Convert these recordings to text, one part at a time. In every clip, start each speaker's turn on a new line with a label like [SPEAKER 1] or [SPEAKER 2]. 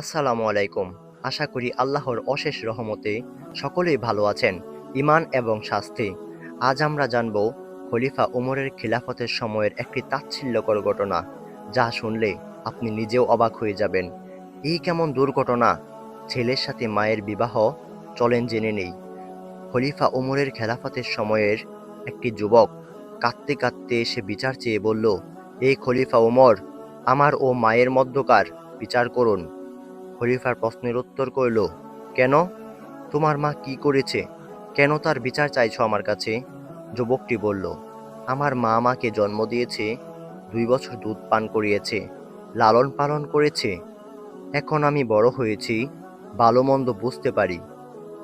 [SPEAKER 1] আসসালামু আলাইকুম। আশা করি আল্লাহর অশেষ রহমতে সকলেই ভালো আছেন ইমান এবং শাস্তি। আজ আমরা জানব খলিফা উমরের খিলাফতের সময়ের একটি তাচ্ছিল্যকর ঘটনা, যা শুনলে আপনি নিজেও অবাক হয়ে যাবেন। এই কেমন দুর্ঘটনা? ছেলের সাথে মায়ের বিবাহ? চলেন জেনে নেই। খলিফা উমরের খেলাফতের সময়ের একটি যুবক কাঁদতে কাঁদতে এসে বিচার চেয়ে বলল, এই খলিফা উমর আমার ও মায়ের মধ্যকার বিচার করুন। খলিফার প্রশ্নের উত্তর কইল, কেন? তোমার মা কি করেছে? কেন তার বিচার চাইছো আমার কাছে? যুবকটি বলল, আমার মা আমাকে জন্ম দিয়েছে, দুই বছর দুধ পান করিয়েছে, লালন পালন করেছে। এখন আমি বড় হয়েছি, ভালো মন্দ বুঝতে পারি।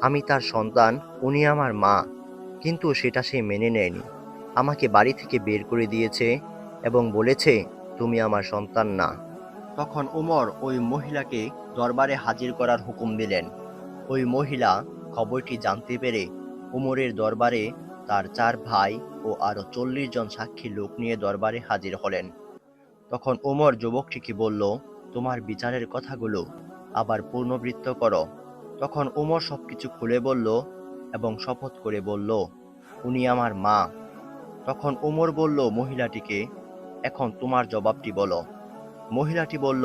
[SPEAKER 1] আমি তার সন্তান, উনি আমার মা। কিন্তু সেটা সে মেনে নেয়নি। আমাকে বাড়ি থেকে বের করে দিয়েছে এবং বলেছে, তুমি আমার সন্তান না। তখন উমর ওই মহিলাকে দরবারে হাজির করার হুকুম দিলেন। ওই মহিলা খবরটি জানতে পেরে উমরের দরবারে তার চার ভাই ও আরও চল্লিশ জন সাক্ষী লোক নিয়ে দরবারে হাজির হলেন। তখন উমর যুবকটিকে বলল, তোমার বিচারের কথাগুলো আবার পুনর্বৃত্ত করো। তখন উমর সবকিছু খুলে বলল এবং শপথ করে বলল, উনি আমার মা। তখন উমর বলল, মহিলাটিকে এখন তোমার জবাবটি বলো। মহিলাটি বলল,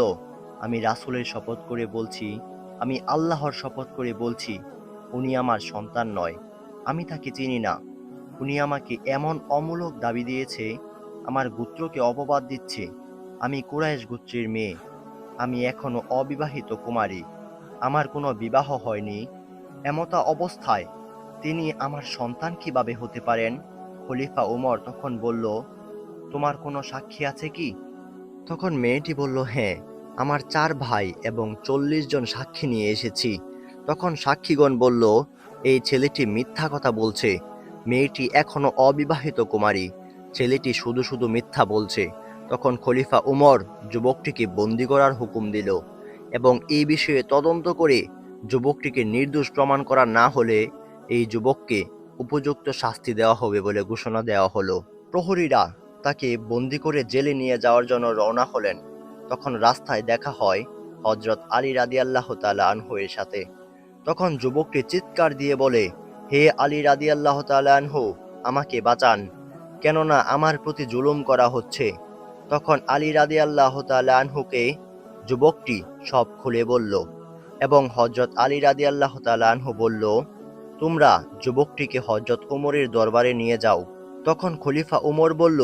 [SPEAKER 1] আমি রাসূলের শপথ করে বলছি, আমি আল্লাহর শপথ করে বলছি, উনি আমার সন্তান নয়, আমি তাকে চিনি না। উনি আমাকে এমন অমূলক দাবি দিয়েছে, আমার গোত্রকে অপবাদ দিচ্ছে, আমি কুরাইশ গোত্রের মেয়ে, আমি এখনও অবিবাহিত কুমারী, আমার কোনো বিবাহ হয়নি। এমতা অবস্থায় তিনি আমার সন্তান কীভাবে হতে পারেন? খলিফা ওমর তখন বলল, তোমার কোনো সাক্ষী আছে কি? তখন মেয়েটি বলল হ্যাঁ আমার চার ভাই এবং চল্লিশ জন সাক্ষী নিয়ে এসেছি। তখন সাক্ষীগণ বলল, এই ছেলেটি মিথ্যা কথা বলছে। মেয়েটি এখনও অবিবাহিত কুমারী। ছেলেটি শুধু শুধু মিথ্যা বলছে। তখন খলিফা উমর যুবকটিকে বন্দি করার হুকুম দিল এবং এই বিষয়ে তদন্ত করে যুবকটিকে নির্দোষ প্রমাণ করা না হলে এই যুবককে উপযুক্ত শাস্তি দেওয়া হবে বলে ঘোষণা দেওয়া হলো। প্রহরীরা তাকে বন্দি করে জেলে নিয়ে যাওয়ার জন্য রওনা হলেন। তখন রাস্তায় দেখা হয় হজরত আলী রাদি আল্লাহ আনহুয়ের সাথে। তখন যুবকটি চিৎকার দিয়ে বলে, হে আলী রাদি আল্লাহ আনহু, আমাকে বাঁচান, কেননা আমার প্রতি জুলুম করা হচ্ছে। তখন আলী রাদি আল্লাহ আনহুকে যুবকটি সব খুলে বলল এবং হজরত আলী রাদি আল্লাহ আনহু বলল, তোমরা যুবকটিকে হজরত উমরের দরবারে নিয়ে যাও। তখন খলিফা উমর বলল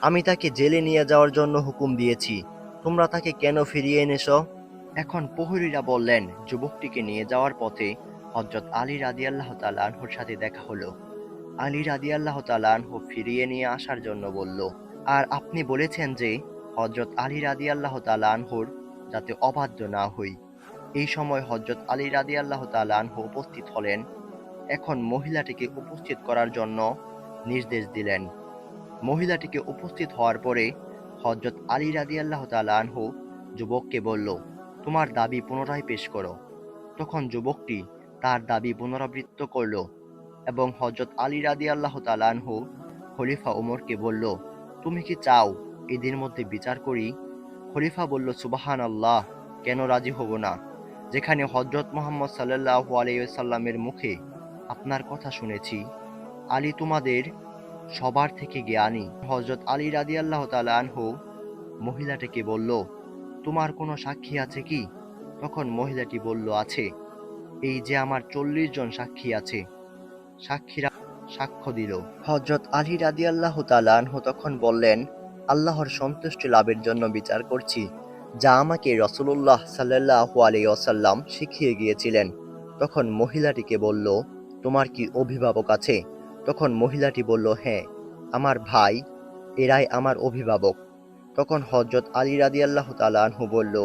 [SPEAKER 1] আমি তাকে জেলে নিয়ে যাওয়ার জন্য হুকুম দিয়েছি। তোমরা তাকে কেন ফিরিয়ে এনেছো? এখন প্রহরীরা বললেন, যুবকটিকে নিয়ে যাওয়ার পথে হজরত আলী রাদি আল্লাহ আনহুর সাথে দেখা হলো। আলী রাদি আল্লাহ আনহু ফিরিয়ে নিয়ে আসার জন্য বলল, আর আপনি বলেছেন যে হজরত আলী রাদি আল্লাহ আনহুর যাতে অবাধ্য না হই। এই সময় হজরত আলী রাদি আল্লাহ আনহু উপস্থিত হলেন। এখন মহিলাটিকে উপস্থিত করার জন্য নির্দেশ দিলেন। মহিলাটিকে উপস্থিত হওয়ার পরে হজরত আলী রাদি আল্লাহ আনহু যুবককে বলল, তোমার দাবি পুনরায় পেশ করো। তখন যুবকটি তার দাবি পুনরাবৃত্ত করল এবং হজরত আলী রাদি আল্লাহ আনহু খলিফা উমরকে বলল, তুমি কি চাও এদের মধ্যে বিচার করি? খলিফা বলল সুবাহান আল্লাহ কেন রাজি হব না? যেখানে হজরত মোহাম্মদ সাল্লাহ আলাইসাল্লামের মুখে আপনার কথা শুনেছি। আলী তোমাদের সবার থেকে জ্ঞানী। হজরত আলী রাদি আল্লাহ আনহু মহিলাটিকে বলল, তোমার কোনো সাক্ষী আছে কি? তখন মহিলাটি বলল, আছে। এই যে আমার চল্লিশ জন সাক্ষী আছে, সাক্ষীরা সাক্ষ্য দিল। হজরত আলী রাদি আল্লাহ আনহু তখন বললেন, আল্লাহর সন্তুষ্টি লাভের জন্য বিচার করছি, যা আমাকে রসুল্লাহ সাল্লাহ আলাইসাল্লাম শিখিয়ে গিয়েছিলেন। তখন মহিলাটিকে বলল, তোমার কি অভিভাবক আছে? তখন মহিলাটি বলল হ্যাঁ আমার ভাই, এরাই আমার অভিভাবক। তখন হজরত আলী রাদি আল্লাহ তালাহু বলল,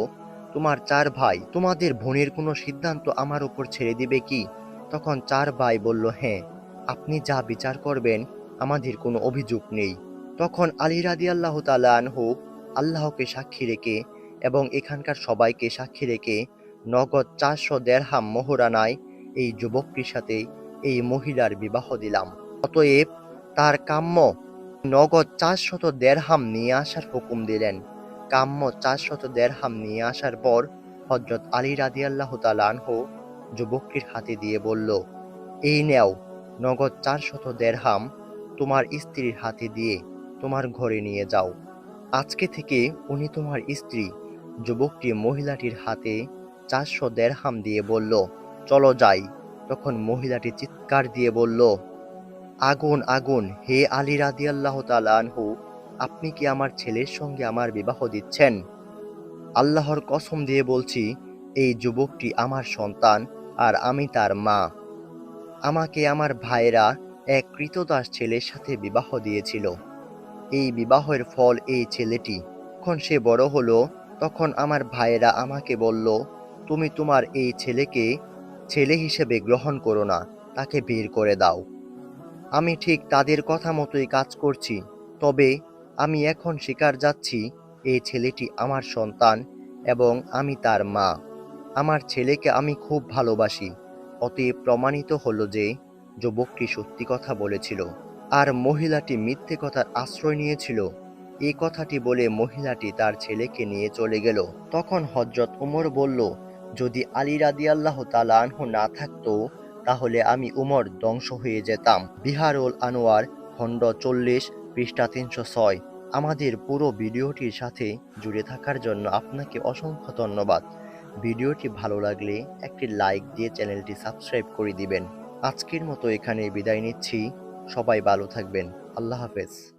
[SPEAKER 1] তোমার চার ভাই, তোমাদের বোনের কোনো সিদ্ধান্ত আমার উপর ছেড়ে দিবে কি? তখন চার ভাই বলল হ্যাঁ আপনি যা বিচার করবেন, আমাদের কোনো অভিযোগ নেই। তখন আলী রাদি আল্লাহ তালাহু আল্লাহকে সাক্ষী রেখে এবং এখানকার সবাইকে সাক্ষী রেখে নগদ চারশো দেড়হাম মোহরানায় এই যুবকটির সাথে এই মহিলার বিবাহ দিলাম। অতএব তার কাম্য নগদ চারশত দেড়হাম নিয়ে আসার হুকুম দিলেন। কাম্য চারশত দেড়হাম নিয়ে আসার পর হজরত আলী রাদিয়াল্লাহু তাআলা আনহু যুবকটির হাতে দিয়ে বলল, এই নেও, নগদ চারশত দেরহাম তোমার স্ত্রীর হাতে দিয়ে তোমার ঘরে নিয়ে যাও। আজকে থেকে উনি তোমার স্ত্রী, যুবকটি মহিলাটির হাতে চারশো দেরহাম দিয়ে বলল, চলো যাই। তখন মহিলাটি চিৎকার দিয়ে বলল আগুন আগুন, হে আলী রাদিয়াল্লাহ আনহু, আপনি কি আমার ছেলের সঙ্গে আমার বিবাহ দিচ্ছেন? আল্লাহর কসম দিয়ে বলছি, এই যুবকটি আমার সন্তান আর আমি তার মা। আমাকে আমার ভাইরা এক কৃতদাস ছেলের সাথে বিবাহ দিয়েছিল। এই বিবাহের ফল এই ছেলেটি। যখন সে বড় হলো, তখন আমার ভাইয়েরা আমাকে বলল, তুমি তোমার এই ছেলেকে, ছেলে হিসেবে গ্রহণ করো না, তাকে বের করে দাও। আমি ঠিক তাদের কথা মতোই কাজ করছি, তবে আমি এখন শিকার যাচ্ছি এই ছেলেটি আমার সন্তান এবং আমি তার মা। আমার ছেলেকে আমি খুব ভালোবাসি, অতএব প্রমাণিত হলো যে যুবকটি সত্যি কথা বলেছিল আর মহিলাটি মিথ্যে কথার আশ্রয় নিয়েছিল। এই কথাটি বলে মহিলাটি তার ছেলেকে নিয়ে চলে গেল। তখন হজরত উমর বলল, যদি আলী রাদিয়াল্লাহ তাআলা আনহু না থাকতো তাহলে আমি উমর ধ্বংস হয়ে যেতাম। বিহারুল আনোয়ার, খণ্ড চল্লিশ, পৃষ্ঠা তিনশো ছয়। আমাদের পুরো ভিডিওটির সাথে জুড়ে থাকার জন্য আপনাকে অসংখ্য ধন্যবাদ। ভিডিওটি ভালো লাগলে একটি লাইক দিয়ে চ্যানেলটি সাবস্ক্রাইব করে দিবেন। আজকের মতো এখানে বিদায় নিচ্ছি। সবাই ভালো থাকবেন। আল্লাহ হাফেজ।